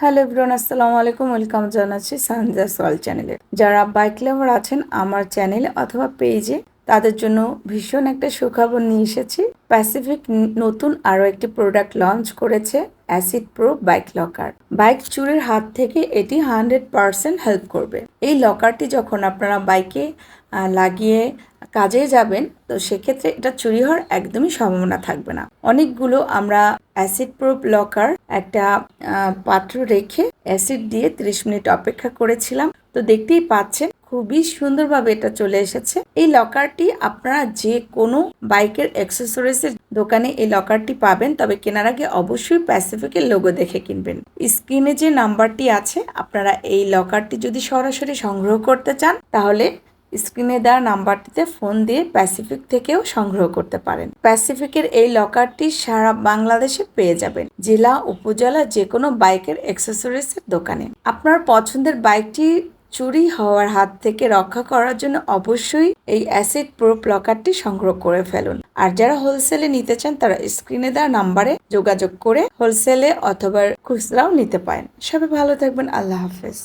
Hello everyone, আসসালামু আলাইকুম। Welcome জানাচ্ছি সানজাস ওয়াল চ্যানেলে। যারা বাইক লাভার আছেন আমার চ্যানেলে অথবা পেজে তাদের জন্য ভীষণ একটা সুখবর নিয়ে এসেছি। প্যাসিফিক নতুন আরও একটি প্রোডাক্ট লঞ্চ করেছে acid pro bike locker bike চুরির হাত থেকে এটি হান্ড্রেড পারসেন্ট হেল্প করবে। এই লকারটি যখন আপনারা বাইকে লাগিয়ে কাজে যাবেন, তো সেক্ষেত্রে এটা চুরি হওয়ার একদমই সম্ভাবনা থাকবে না। অনেকগুলো আমরা অ্যাসিড প্রুফ লকার একটা পাত্র রেখে অ্যাসিড দিয়ে 30 মিনিট অপেক্ষা করেছিলাম। তো দেখতেই পাচ্ছেন খুবই সুন্দরভাবে এটা চলে এসেছে। এই লকারটি আপনারা যে কোনো বাইকের অ্যাক্সেসরিজের দোকানে এই লকারটি পাবেন, তবে কেনার আগে অবশ্যই প্যাসিফিকের লোগো দেখে কিনবেন। স্ক্রিনে যে নাম্বারটি আছে, আপনারা এই লকারটি যদি সরাসরি সংগ্রহ করতে চান, তাহলে স্ক্রিনে দেওয়া নাম্বারটিতে ফোন দিয়ে প্যাসিফিক থেকেও সংগ্রহ করতে পারেন। প্যাসিফিকের এই লকারটি সারা বাংলাদেশে পেয়ে যাবেন, জেলা, উপজেলা, যে কোনো বাইকের অ্যাক্সেসরিজের দোকানে। আপনার পছন্দের বাইকটি চুরি হওয়ার হাত থেকে রক্ষা করার জন্য অবশ্যই এই অ্যাসিড প্রুফ লকারটি সংগ্রহ করে ফেলুন। আর যারা হোলসেলে নিতে চান, তারা স্ক্রিনে দেওয়া নাম্বারে যোগাযোগ করে হোলসেলে অথবা খুচরাও নিতে পারেন। সবাই ভালো থাকবেন। আল্লাহ হাফেজ।